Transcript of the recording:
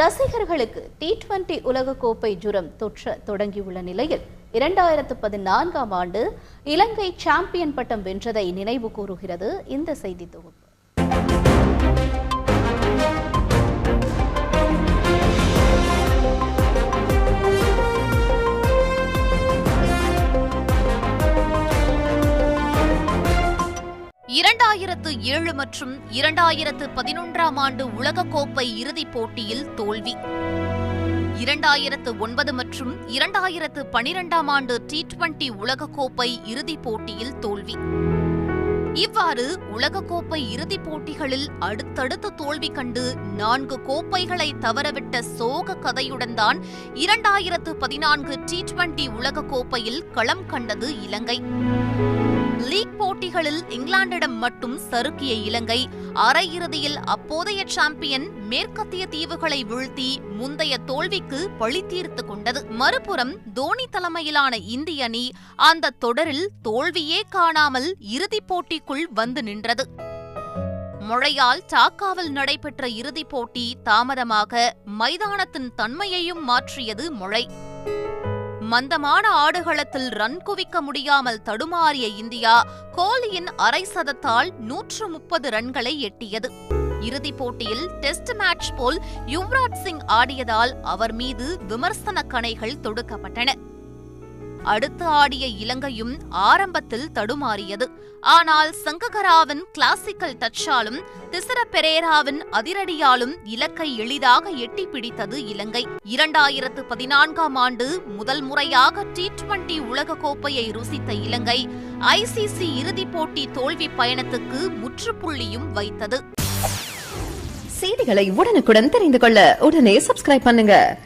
ரசிகர்களுக்கு T twenty உலகக்கோப்பை ஜுரம் தொற்ற தொடங்கியுள்ள நிலையில் இரண்டாயிரத்து பதினான்காம் ஆண்டு இலங்கை சாம்பியன் பட்டம் வென்றதை நினைவு கூறுகிறது இந்த செய்தி தொகுப்பு. இரண்டாயிரத்து ஏழு மற்றும் இரண்டாயிரத்து பதினொன்றாம் ஆண்டு உலகக்கோப்பை இறுதிப் போட்டியில் தோல்வி. இரண்டாயிரத்து ஒன்பது மற்றும் இரண்டாயிரத்து பனிரெண்டாம் ஆண்டு டி டுவெண்டி உலகக்கோப்பை இறுதிப் போட்டியில் தோல்வி. இவ்வாறு உலகக்கோப்பை இறுதிப் போட்டிகளில் அடுத்தடுத்து தோல்வி கண்டு நான்கு கோப்பைகளை தவறவிட்ட சோக கதையுடன் தான் இரண்டாயிரத்து பதினான்கு டி டுவெண்டி உலகக்கோப்பையில் களம் கண்டது இலங்கை. லீக் போட்டிகளில் இங்கிலாந்திடம் மட்டும் சறுக்கிய இலங்கை அரையிறுதியில் அப்போதைய சாம்பியன் மேற்கத்திய தீவுகளை வீழ்த்தி முந்தைய தோல்விக்கு பழி தீர்த்து கொண்டது. மறுபுறம் தோனி தலைமையிலான இந்திய அணி அந்த தொடரில் தோல்வியே காணாமல் இறுதிப் போட்டிக்குள் வந்து நின்றது. மழையால் டாக்காவில் நடைபெற்ற இறுதிப் போட்டி தாமதமாக மைதானத்தின் தன்மையையும் மாற்றியது மழை. மந்தமான ஆடுகளத்தில் ரன் குவிக்க முடியாமல் தடுமாறிய இந்தியா கோலியின் அரை சதத்தால் நூற்று முப்பது ரன்களை எட்டியது. இறுதிப் போட்டியில் டெஸ்ட் மேட்ச் போல் யுவராஜ் சிங் ஆடியதால் அவர் மீது விமர்சன கணைகள் தொடுக்கப்பட்டன. அடுத்து ஆடிய இலங்கையும் ஆரம்பத்தில் தடுமாறியது. ஆனால் சங்ககராவின் கிளாசிக்கல் டச்சாலும் திசர பெரேராவின் அதிரடியாலும் இலக்கை எளிதாக எட்டி பிடித்தது இலங்கை. இரண்டாயிரத்து பதினான்காம் ஆண்டு முதல் முறையாக டி டுவெண்டி உலகக்கோப்பையை ருசித்த இலங்கை ஐசிசி இறுதிப் போட்டி தோல்வி பயணத்துக்கு முற்றுப்புள்ளியும் வைத்தது. செய்திகளை உடனுக்குடன் தெரிந்து கொள்ள உடனே சப்ஸ்கிரைப் பண்ணுங்க.